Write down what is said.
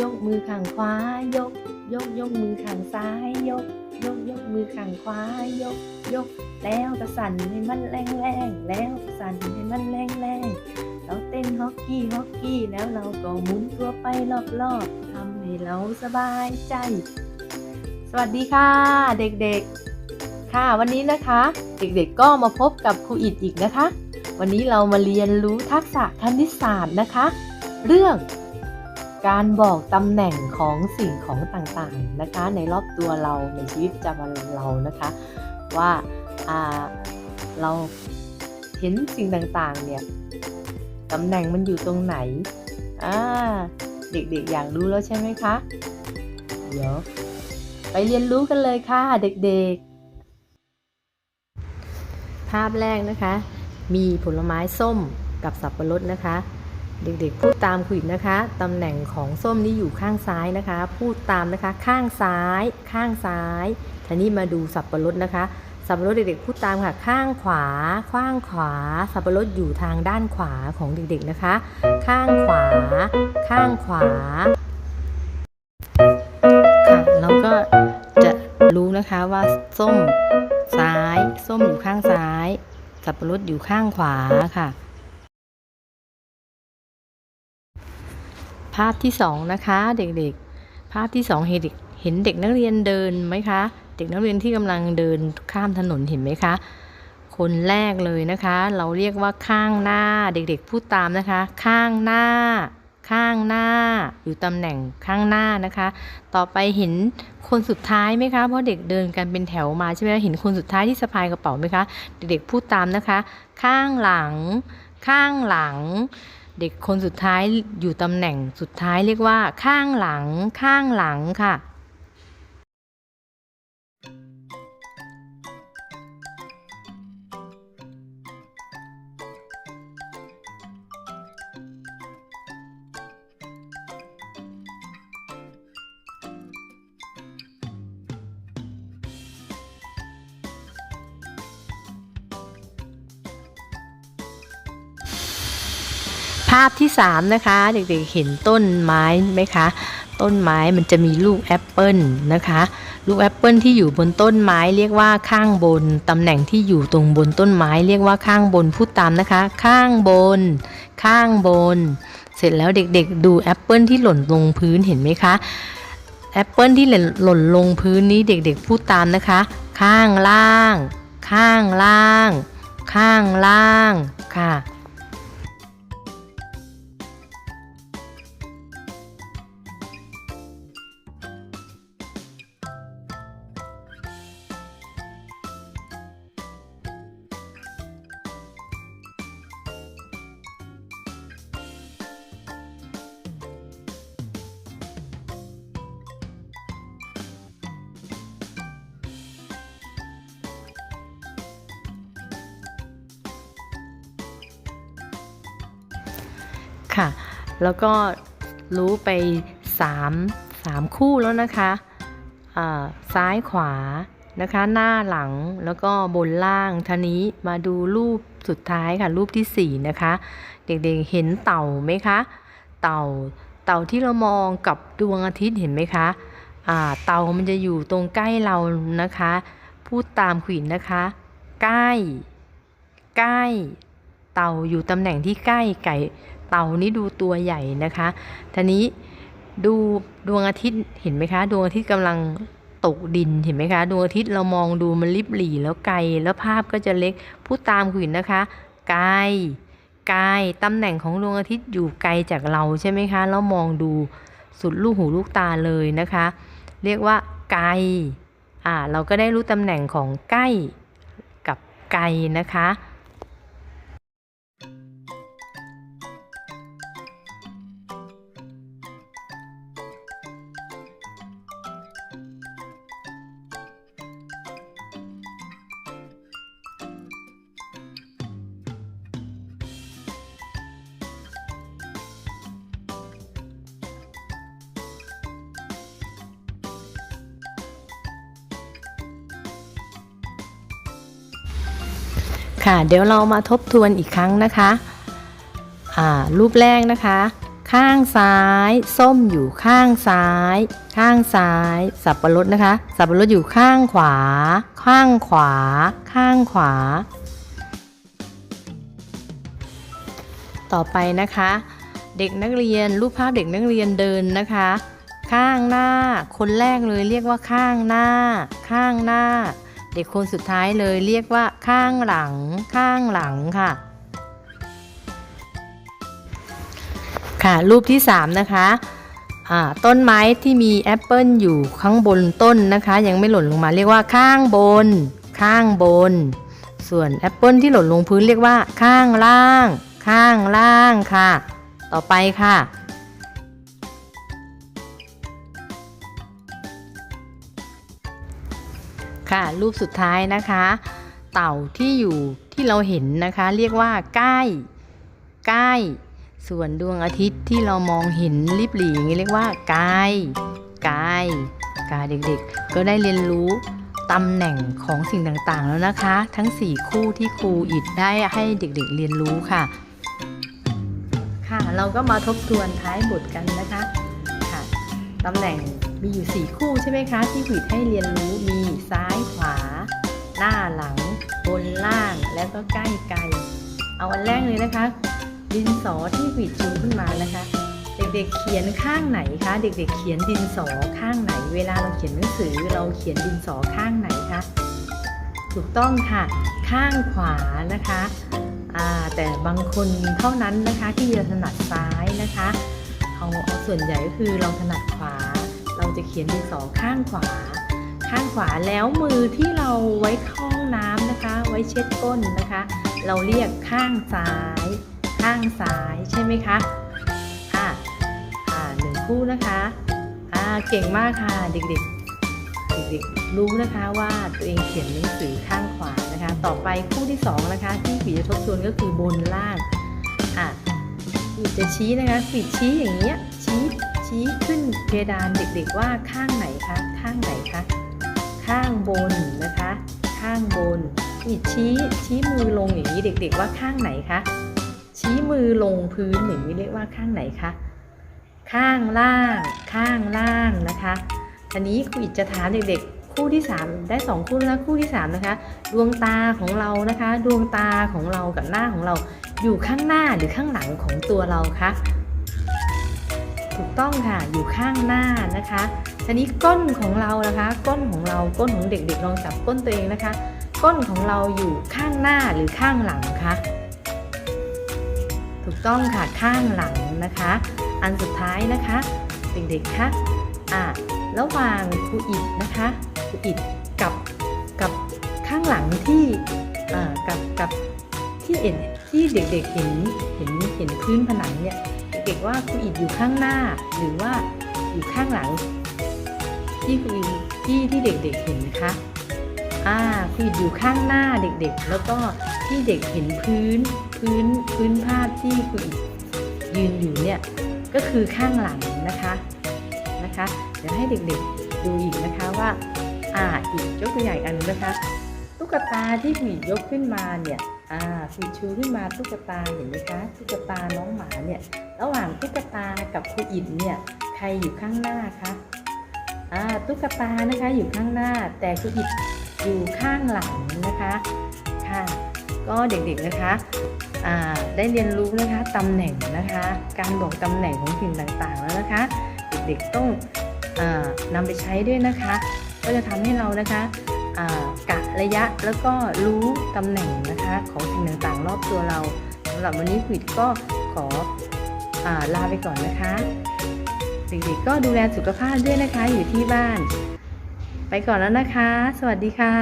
ยกมือข้างขวายก ยกยกมือข้างซ้ายยก ยกยกมือข้างขวายก ยกแล้วก็สั่นให้มันแรงแรงแล้วก็สั่นให้มันแรงแรงเราเต้นฮอกกี้ฮอกกี้แล้วเราก็หมุนตัวไปรอบๆทำให้เราสบายใจ สวัสดีค่ะ เด็กๆ ค่ะวันนี้นะคะ เด็กๆก็มาพบกับครูอิดอีกนะคะ วันนี้เรามาเรียนรู้ทักษะคณิตศาสตร์นะคะ เรื่อง การบอกตำแหน่งของสิ่งของต่างๆนะคะ ในรอบตัวเราในชีวิตประจำวันเรานะคะ ว่าาเราเห็นสิ่งต่างๆเนี่ยตำแหน่งมันอยู่ตรงไหนเด็กๆอยากรู้แล้วใช่ไหมคะ เดี๋ยว ไปเรียนรู้กันเลยค่ะเด็กๆ ภาพแรกนะคะ มีผลไม้ส้มกับสับปะรดนะคะ เด็กๆ พูดตามคุยนะคะตำแหน่งของส้มนี้อยู่ข้างซ้ายนะคะ พูดตามนะคะ ข้างซ้าย ข้างซ้ายทีนี้มาดูสับปะรดนะคะ สับปะรดเด็กๆ พูดตามค่ะ ข้างขวา ข้างขวา สับปะรดอยู่ทางด้านขวาของเด็กๆนะคะ ข้างขวา ข้างขวาค่ะเราก็จะรู้นะคะว่าส้มซ้าย ส้มอยู่ข้างซ้าย สับปะรดอยู่ข้างขวาค่ะ ภาพที่สองนะคะ เด็กๆ ภาพที่สองเห็นเด็กเห็นเด็กนักเรียนเดินไหมคะ เด็กนักเรียนที่กำลังเดินข้ามถนนเห็นไหมคะ คนแรกเลยนะคะ เราเรียกว่าข้างหน้าเด็กๆ พูดตามนะคะ ข้างหน้า ข้างหน้า อยู่ตำแหน่งข้างหน้านะคะ ต่อไปเห็นคนสุดท้ายไหมคะเพราะเด็กเดินกันเป็นแถวมาใช่ไหมเห็นคนสุดท้ายที่สะพายกระเป๋าไหมคะ เด็กๆ พูดตามนะคะ ข้างหลัง ข้างหลัง เด็กคนสุดท้ายอยู่ตำแหน่งสุดท้ายเรียกว่า ข้างหลัง ข้างหลังค่ะาพที่สามนะคะ เด็กๆเห็นต้นไม้ไหมคะ ต้นไม้มันจะมีลูกแอปเปิลนะคะ ลูกแอปเปิลที่อยู่บนต้นไม้เรียกว่าข้างบน ตำแหน่งที่อยู่ตรงบนต้นไม้เรียกว่าข้างบนพูดตามนะคะ ข้างบน ข้างบน เสร็จแล้วเด็กๆ ดูแอปเปิลที่หล่นลงพื้นเห็นไหมคะแอปเปิลที่หล่นลงพื้นนี้เด็กๆพูดตามนะคะ ข้างล่าง ข้างล่าง ข้างล่างค่ะ ค่ะ แล้วก็รู้ไป 3 3 คู่แล้วนะคะซ้ายขวานะคะ หน้าหลังแล้วก็บนล่างทีนี้มาดูรูปสุดท้ายค่ะ รูปทีสี่4 นะคะ เด็กๆเห็นเต่าไหมคะ เต่าเต่าที่เรามองกับดวงอาทิตย์เห็นไหมคะเต่ามันจะอยู่ตรงใกล้เรานะคะ พูดตามขวินนะคะ ใกล้ ใกล้ เต่าอยู่ตำแหน่งที่ใกล้ไก่ เต่านี่ดูตัวใหญ่นะคะทีนี้ดูดวงอาทิตย์เห็นไหมคะ ดวงอาทิตย์กำลังตกดินเห็นไหมคะดวงอาทิตย์เรามองดูมันริบหรี่แล้วไกลแล้วภาพก็จะเล็กพูดตามคุยนะคะไกลไกลตำแหน่งของดวงอาทิตย์อยู่ไกลจากเราใช่ไหมคะแล้วมองดูสุดลูกหูลูกตาเลยนะคะ เรียกว่าไกลอ่าเราก็ได้รู้ตำแหน่งของใกล้กับไกลนะคะ ค่ะ เดี๋ยวเรามาทบทวนอีกครั้งนะคะอ่ารูปแรกนะคะขข้างซ้าย ส้มอยู่ข้างซ้าย ข้างซ้าย สับปะรดนะคะ สับปะรดอยู่ข้างขวา ข้างขวา ข้างขวา ต่อไปนะคะ เด็กนักเรียนรูปภาพเด็กนักเรียนเดินนะคะ ข้างหน้า คนแรกเลยเรียกว่าข้างหน้า ข้างหน้า เด็กคนสุดท้ายเลยเรียกว่าข้างหลัง ข้างหลังค่ะ ค่ะรูปที่ 3 นะคะต้นไม้ที่มีแอปเปิลอยู่ข้างบนต้นนะคะ ยังไม่หล่นลงมาเรียกว่าข้างบน ข้างบน ส่วนแอปเปิลที่หล่นลงพื้นเรียกว่า ข้างล่าง ข้างล่างค่ะ ต่อไปค่ะ ค่ะ รูปสุดท้ายนะคะ เต่าที่อยู่ที่เราเห็นนะคะ เรียกว่าใกล้ใกล้ส่วนดวงอาทิตย์ที่เรามองเห็นริบหรี่อย่างนี้เรียกว่าไกลไกลกาเด็กๆ ก็ได้เรียนรู้ตำแหน่งของสิ่งต่างๆแล้วนะคะ ทั้ง 4 คู่ที่ครูอิดได้ให้เด็กๆเรียนรู้ค่ะ ค่ะ เราก็มาทบทวนท้ายบทกันนะคะค่ะตำแหน่ง มีอยู่ 4 คู่ใช่ไหมคะที่ครูอิดให้เรียนรู้มีซ้ายขวา หน้าหลัง บนล่างแล้วก็ใกล้ไกล เอาอันแรกเลยนะคะ ดินสอที่หวีดชูขึ้นมานะคะ เด็กๆเขียนข้างไหนคะ เด็กๆ เขียนดินสอข้างไหน เวลาเราเขียนหนังสือเราเขียนดินสอข้างไหนคะถูกต้องค่ะข้างขวานะคะแต่บางคนเท่านั้นนะคะที่จะถนัดซ้ายนะคะเอาเอาส่วนใหญ่ก็คือเราถนัดขวา เราจะเขียนดินสอข้างขวา ข้างขวาแล้วมือที่เราไว้เข้าห้องน้ำนะคะ ไว้เช็ดก้นนะคะ เราเรียกข้างซ้าย ข้างซ้ายใช่ไหมคะอ่าอ่าหนึ่งคู่นะคะอ่าเก่งมากค่ะเด็กๆเด็กๆรู้นะคะว่าตัวเองเขียนหนังสือข้างขวานะคะ ต่อไปคู่ที่สองนะคะที่ฝีจะทบทวนก็คือบนล่างอะฝีจะชี้นะคะฝีชี้อย่างเงี้ยชี้ ชี้ขึ้นเพดานเด็กๆว่าข้างไหนคะ ข้างไหนคะ ข้างบนนะคะ ข้างบนฝีชี้ชี้มือลงอย่างนี้เด็ก ๆ ว่าข้างไหนคะ ชี้มือลงพื้นอย่างนี้เรียกว่าข้างไหนคะ ข้างล่าง ข้างล่างนะคะทีนี้ครูอิจจะถามเด็กๆ คู่ที่ 3 ได้ 2 คู่แล้วนะคู่ที่ 3 นะคะ ดวงตาของเรานะคะ ดวงตาของเรากับหน้าของเราอยู่ข้างหน้าหรือข้างหลังของตัวเราคะ ถูกต้องค่ะอยู่ข้างหน้านะคะทีนี้ก้นของเรานะคะ ก้นของเราก้นของเด็กๆลองจับก้นตัวเองนะคะ ก้นของเราอยู่ข้างหน้าหรือข้างหลังคะถูกต้องค่ะข้างหลังนะคะ อันสุดท้ายนะคะ เด็กๆคะอะระหว่างครูอิดนะคะครูอิดกับกับข้างหลังที่อ่ากับกับที่เห็นที่เด็กๆเห็นเห็นเห็นพื้นผนังเนี่ย ด็กๆว่าครูอิดอยู่ข้างหน้า หรือว่าอยู่ข้างหลัง ที่ครูอิดที่ที่เด็กๆเห็นนะคะอ่าครูอิดอยู่ข้างหน้าเด็กๆ แล้วก็ที่เด็กเห็นพื้นพื้นพื้นภาพที่ครูอิดยืนอยู่เนี่ยก็คือข้างหลังนะคะนะคะเดี๋ยวให้เด็กๆดูอีกนะคะว่าอ่าอีกยกตัวอย่างอันนึงนะคะ ตุ๊กตาที่ครูอิดยกขึ้นมาเนี่ยอ่าครูอิดชูขึ้นมาตุ๊กตาเห็นไหมคะตุ๊กตาน้องหมาเนี่ย ระหว่างตุ๊กตากับครูอิดเนี่ยใครอยู่ข้างหน้าคะอ่าตุ๊กตานะคะอยู่ข้างหน้า แต่ครูอิดอยู่ข้างหลังนะคะค่ะก็เด็กๆนะคะอ่าได้เรียนรู้นะคะตำแหน่งนะคะ การบอกตำแหน่งของสิ่งต่างๆแล้วนะคะ เด็กๆต้องอานำไปใช้ด้วยนะคะ ก็จะทำให้เรานะคะกะระยะแล้วก็รู้ตำแหน่งนะคะของสิ่งต่างๆ รอบตัวเราสำหรับวันนี้ควิดก็ขอ ลาไปก่อนนะคะ เด็กๆก็ดูแลสุขภาพด้วยนะคะ อยู่ที่บ้าน ไปก่อนแล้วนะคะ สวัสดีค่ะ